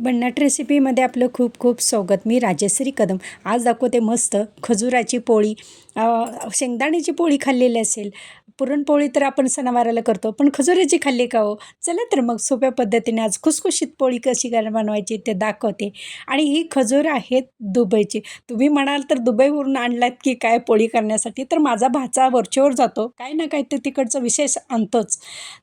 भन्नाट रेसिपीमध्ये आपलं खूप खूप स्वागत. मी राजश्री कदम. आज दाखवते मस्त खजुराची पोळी. शेंगदाण्याची पोळी खाल्लेली असेल. पुरणपोळी तर आपण सणावाराला करतो पण खजुराची खाल्ली का हो? चला तर मग सोप्या पद्धतीने आज खुसखुशीत पोळी कशी बनवायची ते दाखवते. आणि ही खजूर आहेत दुबईची. तुम्ही म्हणाल तर दुबईवरून आणलात की काय पोळी करण्यासाठी? तर माझा भाचा वरचेवर जातो. काय ना काय ते तिकडचं विशेष आणतोच.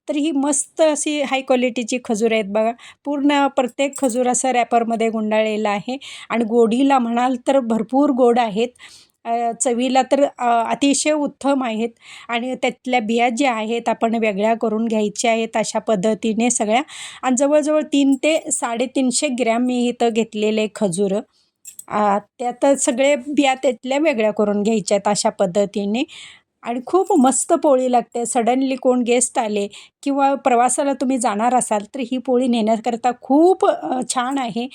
तर ही मस्त अशी हाय क्वालिटीची खजूर आहेत बघा. पूर्ण प्रत्येक खजूर असं रॅपरमध्ये गुंडाळलेला आहे. आणि गोडीला म्हणाल तर भरपूर गोड आहेत. चवीला तर अतिशय उत्तम आहेत. आणि त्यातल्या बिया ज्या आहेत आपण वेगळ्या करून घ्यायच्या आहेत अशा पद्धतीने सगळ्या. आणि जवळजवळ तीन ते साडेतीनशे ग्रॅम मी इथं घेतलेले खजूर. त्यात सगळे बिया त्यातल्या वेगळ्या करून घ्यायच्या आहेत अशा पद्धतीने. आणि खूप मस्त पोळी लागते. सडनली कोण गेस्ट आले किंवा प्रवासाला तुम्ही जाणार असाल तर ही पोळी नेण्याकरता खूप छान आहे.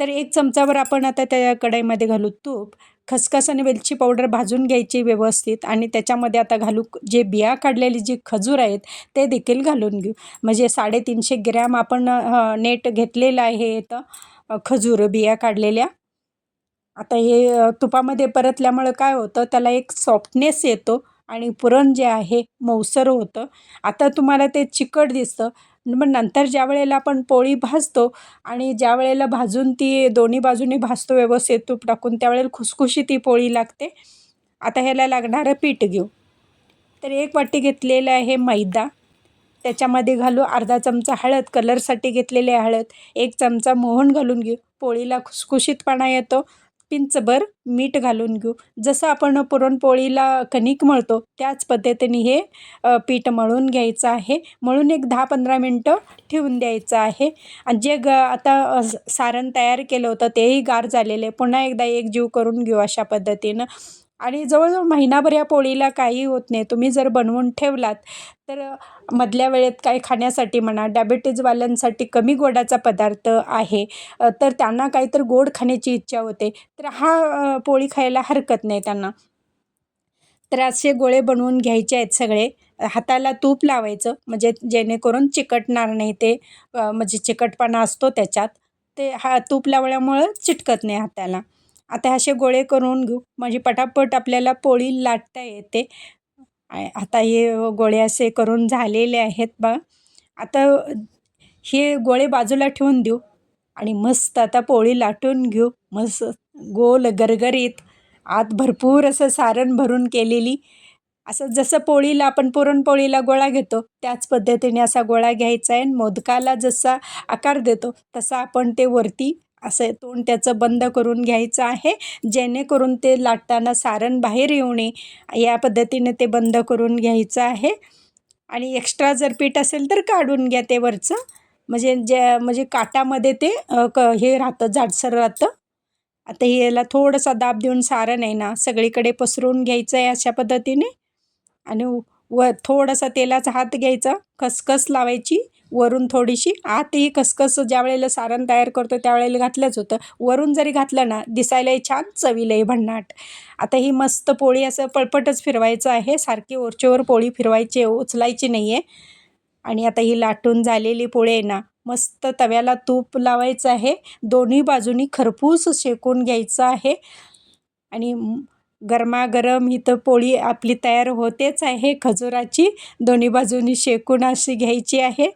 तर एक चमचावर आपण आता त्या कढईमध्ये घालू तूप. खसखस आणि वेलची पावडर भाजून घ्यायची व्यवस्थित आणि त्याच्यामध्ये आता घालू जे बिया काढलेली जी खजूर आहेत ते देखील घालून घेऊ. म्हणजे साडेतीनशे ग्रॅम आपण नेट घेतलेलं आहे इथं खजूर बिया काढलेल्या. आता हे तुपामध्ये परतल्यामुळं काय होतं त्याला एक सॉफ्टनेस येतो. आणि पुरण जे आहे मऊसर होतं. आता तुम्हाला ते चिकट दिसतं. मग नंतर ज्या वेळेला आपण पोळी भाजतो आणि ज्या वेळेला भाजून ती दोन्ही बाजूनी भाजतो व्यवस्थित तूप टाकून त्यावेळेला खुसखुशी ती पोळी लागते. आता ह्याला लागणारं पीठ घेऊ. तर एक वाटी घेतलेलं आहे मैदा. त्याच्यामध्ये घालू अर्धा चमचा हळद कलरसाठी घेतलेले हळद. एक चमचा मोहन घालून घेऊ. पोळीला खुसखुशीतपणा येतो. पिंचभर मीठ घालून घेऊ. जसं आपण पुरणपोळीला कणिक मळतो त्याच पद्धतीने हे पीठ मळून घ्यायचं आहे. मळून एक दहा पंधरा मिनटं ठेवून द्यायचं आहे. आणि जे ग आता सारण तयार केलं होतं तेही गार झालेले पुन्हा एकदा एक जीव करून घेऊ अशा पद्धतीनं. आणि जवळजवळ महिनाभर या पोळीला काही होत नाही. तुम्ही जर बनवून ठेवलात तर मधल्या वेळेत काय खाण्यासाठी म्हणा डायबिटीजवाल्यांसाठी कमी गोडाचा पदार्थ आहे तर त्यांना काहीतरी गोड खाण्याची इच्छा होते तर हा पोळी खायला हरकत नाही त्यांना. तर असे गोळे बनवून घ्यायचे आहेत सगळे. हाताला तूप लावायचं म्हणजे जेणेकरून चिकटणार नाही ते म्हणजे चिकटपणा असतो त्याच्यात. ते हा तूप लावल्यामुळं चिटकत नाही हाताला. आता असे गोळे करून घेऊ. म्हणजे पटापट आपल्याला पोळी लाटता येते. आता हे गोळे असे करून झालेले आहेत बघा. आता हे गोळे बाजूला ठेवून देऊ. आणि मस्त आता पोळी लाटून घेऊ. मस्त गोल गरगरीत. आत भरपूर असं सारण भरून केलेली. असं जसं पोळीला आपण पुरणपोळीला गोळा घेतो त्याच पद्धतीने असा गोळा घ्यायचा आहे. आणि मोदकाला जसा आकार देतो तसा आपण ते वरती असं तोंड त्याचं बंद करून घ्यायचं आहे जेणेकरून ते लाटताना सारण बाहेर येऊ नये. या पद्धतीने ते बंद करून घ्यायचं आहे. आणि एक्स्ट्रा जर पीठ असेल तर काढून घ्या ते वरचं. म्हणजे जे म्हणजे काटामध्ये ते क हे राहतं जाडसर राहतं. आता याला थोडासा दाब देऊन सारण आहे ना सगळीकडे पसरवून घ्यायचं आहे अशा पद्धतीने. आणि व थोडासा तेलाचा हात घ्यायचा खसखस लावायची. वरून थोडीशी. आतही खसखस ज्या वेळेला सारण तयार करतो त्यावेळेला घातलंच होतं. वरून जरी घातलं ना दिसायलाही छान चवीलाही भन्नाट. आता ही मस्त पोळी असं पळपटच फिरवायचं आहे. सारखी वरचेवर पोळी फिरवायची उचलायची नाही आहे आणि आता ही लाटून झालेली पोळी आहे ना मस्त तव्याला तूप लावायचं आहे. दोन्ही बाजूनी खरपूस शेकून घ्यायचं आहे. आणि गरमागरम इथं पोळी आपली तयार होतेच आहे. खजुराची दोन्ही बाजूनी शेकून अशी घ्यायची आहे.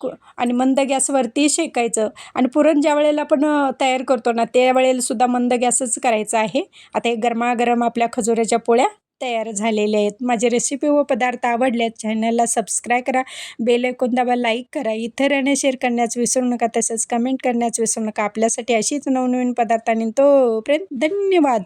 कु- आणि मंद गॅसवरती शेकायचं. आणि पुरण ज्या वेळेला आपण तयार करतो ना त्यावेळेलासुद्धा मंद गॅसच करायचा आहे. आता हे गरमागरम आपल्या खजुराच्या पोळ्या तयार झालेल्या आहेत. माझे रेसिपी व पदार्थ आवडले आहेत चॅनलला सबस्क्राईब करा. बेल ऐकून दाबा लाईक करा. इतरांना शेअर करण्यास विसरू नका. तसंच कमेंट करण्यास विसरू नका. आपल्यासाठी अशीच नवनवीन पदार्थ आणि तोपर्यंत धन्यवाद.